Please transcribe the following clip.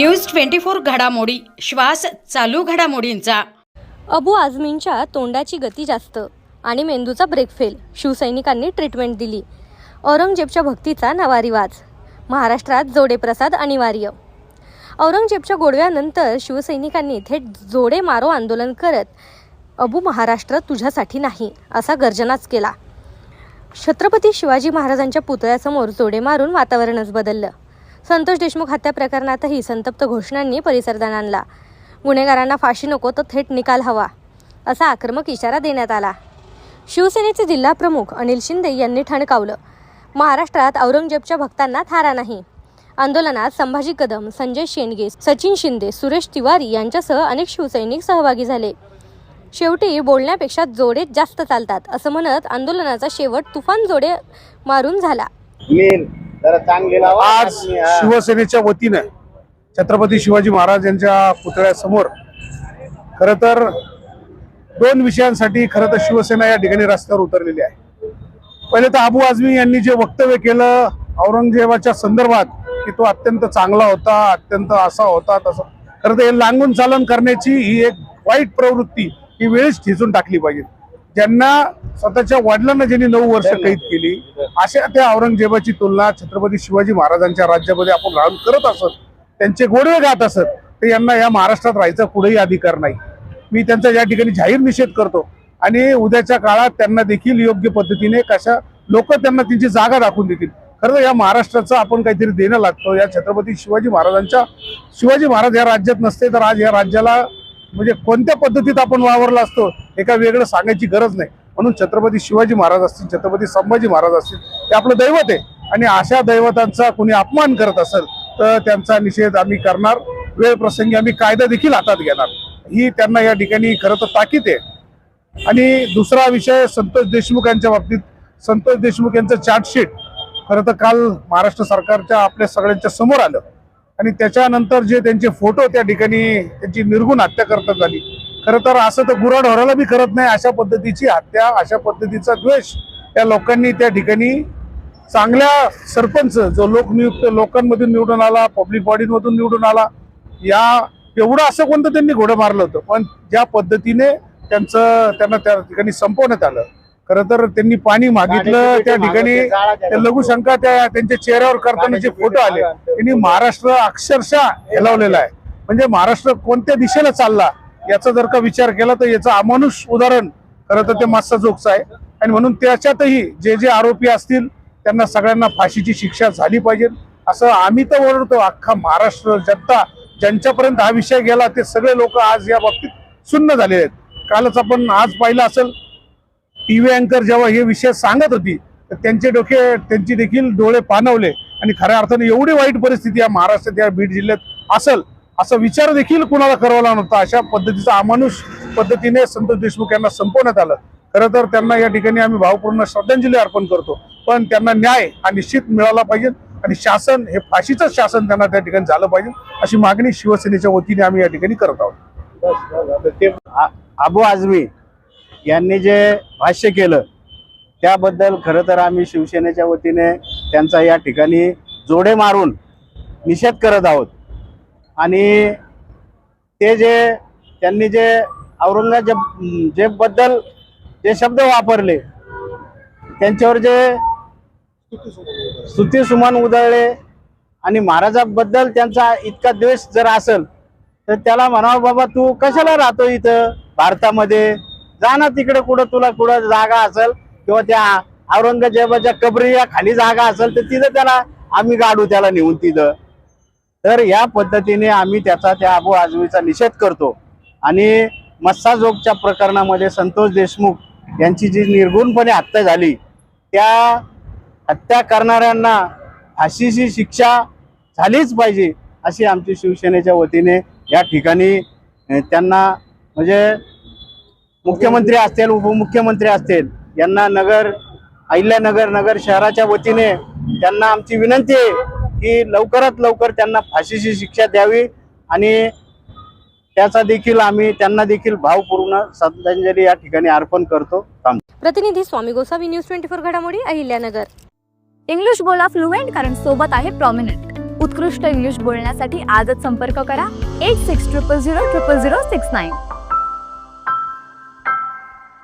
News twenty four घडामोडी. श्वास चालू घडामोडींचा. अबू आझमींच्या तोंडाची गती जास्त आणि मेंदूचा ब्रेक फेल शिवसैनिकांनी ट्रीटमेंट दिली. औरंगजेबच्या भक्तीचा नवा रिवाज. महाराष्ट्रात जोडेप्रसाद अनिवार्य. औरंगजेबच्या गोडव्यानंतर शिवसैनिकांनी थेट जोडे मारो आंदोलन करत अबू महाराष्ट्र तुझ्यासाठी नाही असा गर्जनाच केला. छत्रपती शिवाजी महाराजांच्या पुतळ्यासमोर जोडे मारून वातावरणच बदललं. संतोष देशमुख हत्या प्रकरणातही संतप्त घोषणांनी परिसर आणला गुन्हेगारांना फाशी नको तर थेट निकाल हवा असा आक्रमक इशारा देण्यात आला. शिवसेनेचे जिल्हा प्रमुख अनिल शिंदे यांनी ठणकावलं महाराष्ट्रात औरंगजेबच्या भक्तांना थारा नाही. आंदोलनात संभाजी कदम संजय शेंडगे सचिन शिंदे सुरेश तिवारी यांच्यासह अनेक शिवसैनिक सहभागी झाले. शेवटी बोलण्यापेक्षा जोडे जास्त चालतात असं म्हणत आंदोलनाचा शेवट तुफान जोडे मारून झाला. आज. शिवसेनेच्या वतीनं छत्रपती शिवाजी महाराज यांच्या पुतळ्यासमोर खर तर दोन विषयांसाठी खरं तर शिवसेना या ठिकाणी रस्त्यावर उतरलेली आहे. पहिले तर अबू आझमी यांनी जे वक्तव्य केलं औरंगजेबाच्या संदर्भात की तो अत्यंत चांगला होता अत्यंत असा होता तसा. खरं तर हे लांगून चालन करण्याची ही एक वाईट प्रवृत्ती ही वेळीच ठेचून टाकली पाहिजे. ज्यांना स्वतःच्या वडिलांना ज्यांनी नऊ वर्ष कैद केली अशा त्या औरंगजेबाची तुलना छत्रपती शिवाजी महाराजांच्या राज्यामध्ये आपण राहून करत असत त्यांचे गोडवे गात असत तर यांना या महाराष्ट्रात राहायचा कुठेही अधिकार नाही. मी त्यांचा या ठिकाणी जाहीर निषेध करतो. आणि उद्याच्या काळात त्यांना देखील योग्य पद्धतीने कशा लोक त्यांना त्यांची जागा दाखवून देतील. खरं या महाराष्ट्राचं आपण काहीतरी देणं लागतो. या छत्रपती शिवाजी महाराजांच्या शिवाजी महाराज या राज्यात नसते तर आज या राज्याला म्हणजे कोणत्या पद्धतीत आपण वावरला असतो एका वेगळं सांगायची गरज नाही. म्हणून छत्रपती शिवाजी महाराज असतील छत्रपती संभाजी महाराज असतील ते आपलं दैवत आहे. आणि अशा दैवतांचा कुणी अपमान करत असेल तर त्यांचा निषेध आम्ही करणार. वेळ प्रसंगी आम्ही कायदा देखील हातात घेणार. ही त्यांना या ठिकाणी खरं तर ताकीद आहे. आणि दुसरा विषय संतोष देशमुख यांच्या बाबतीत. संतोष देशमुख यांचं चार्जशीट खरं तर काल महाराष्ट्र सरकारच्या आपल्या सगळ्यांच्या समोर आलं. आणि त्याच्यानंतर जे त्यांचे फोटो त्या ठिकाणी त्यांची निर्गुण हत्या करतात झाली खरं तर असं तर गुराढोराला बी करत नाही अशा पद्धतीची हत्या अशा पद्धतीचा द्वेष त्या लोकांनी त्या ठिकाणी चांगल्या सरपंच जो लोकनियुक्त लोकांमधून निवडून आला पब्लिक बॉडीमधून निवडून आला या एवढं असं कोणतं त्यांनी घोडं मारलं होतं? पण ज्या पद्धतीने त्यांचं त्यांना त्या ठिकाणी संपवण्यात आलं खरं तर त्यांनी पाणी मागितलं त्या ठिकाणी त्या लघुशंका त्या त्यांच्या चेहऱ्यावर करताना जे फोटो आले. त्यांनी महाराष्ट्र अक्षरशः हेलावलेला आहे. म्हणजे महाराष्ट्र कोणत्या दिशेला चालला याचा जर का विचार केला तर याचं अमानुष उदाहरण खरं तर ते मास्साजोगचं आहे. आणि म्हणून त्याच्यातही जे जे आरोपी असतील त्यांना सगळ्यांना फाशीची शिक्षा झाली पाहिजे. असं आम्ही तर ओरडतो अख्खा महाराष्ट्र जनता ज्यांच्यापर्यंत हा विषय गेला ते सगळे लोक आज या बाबतीत सुन्न झालेले आहेत. कालच आपण आज पाहिलं असेल टीव्ही अँकर जेव्हा हे विषय सांगत होती तर त्यांचे डोके त्यांची देखील डोळे पाणवले. आणि खऱ्या अर्थाने एवढी वाईट परिस्थिती या महाराष्ट्रात या बीड जिल्ह्यात असेल असा विचार देखील कुणाला करावा नव्हता. अशा पद्धतीचा अमानुष पद्धतीने संतोष देशमुख यांना संपवण्यात आलं. खरं तर त्यांना या ठिकाणी आम्ही भावपूर्ण श्रद्धांजली अर्पण करतो. पण त्यांना न्याय हा निश्चित मिळाला पाहिजे आणि शासन हे फाशीचं शासन त्यांना त्या ठिकाणी झालं पाहिजे अशी मागणी शिवसेनेच्या वतीने आम्ही या ठिकाणी करत आहोत. ते अबू आझमी यांनी जे भाष्य केलं त्याबद्दल खरं तर आम्ही शिवसेनेच्या वतीने त्यांचा या ठिकाणी जोडे मारून निषेध करत आहोत. आणि ते जे त्यांनी जे औरंगजेब जेबद्दल जे शब्द वापरले त्यांच्यावर जे स्तुती सुमन उधळले आणि महाराजाबद्दल त्यांचा इतका द्वेष जर असेल तर त्याला म्हणावं बाबा तू कशाला राहतो इथं भारतामध्ये? जा ना तिकडे कुठं तुला कुठं जागा असेल किंवा त्या औरंगजेबाच्या कबरी या खाली जागा असेल तर तिथं त्याला आम्ही गाडू त्याला नेऊन तिथं. तर या पद्धतीने आम्ही त्याचा त्या अबू आझमीचा निषेध करतो. आणि मस्साजोगच्या प्रकरणामध्ये संतोष देशमुख यांची जी निर्गुणपणे हत्या झाली त्या हत्या करणाऱ्यांना फाशीची शिक्षा झालीच पाहिजे अशी आमची शिवसेनेच्या वतीने या ठिकाणी त्यांना म्हणजे मुख्यमंत्री असतील उपमुख्यमंत्री असतील यांना नगर अहिल्यानगर नगर शहराच्या वतीने त्यांना आमची विनंती आहे की लवकरात लवकर त्यांना फाशीची शिक्षा द्यावी आणि त्याचा देखील आम्ही त्यांना देखील भावपूर्ण श्रद्धांजली या ठिकाणी अर्पण करतो. प्रतिनिधी Swami Gosavi news twenty four घडामोडी अहिल्यानगर इंग्लिश बोला फ्लुएंट कारण सोबत आहे प्रॉमिनंट उत्कृष्ट इंग्लिश बोलण्यासाठी आजच संपर्क करा. Eight six triple zero triple zero six nine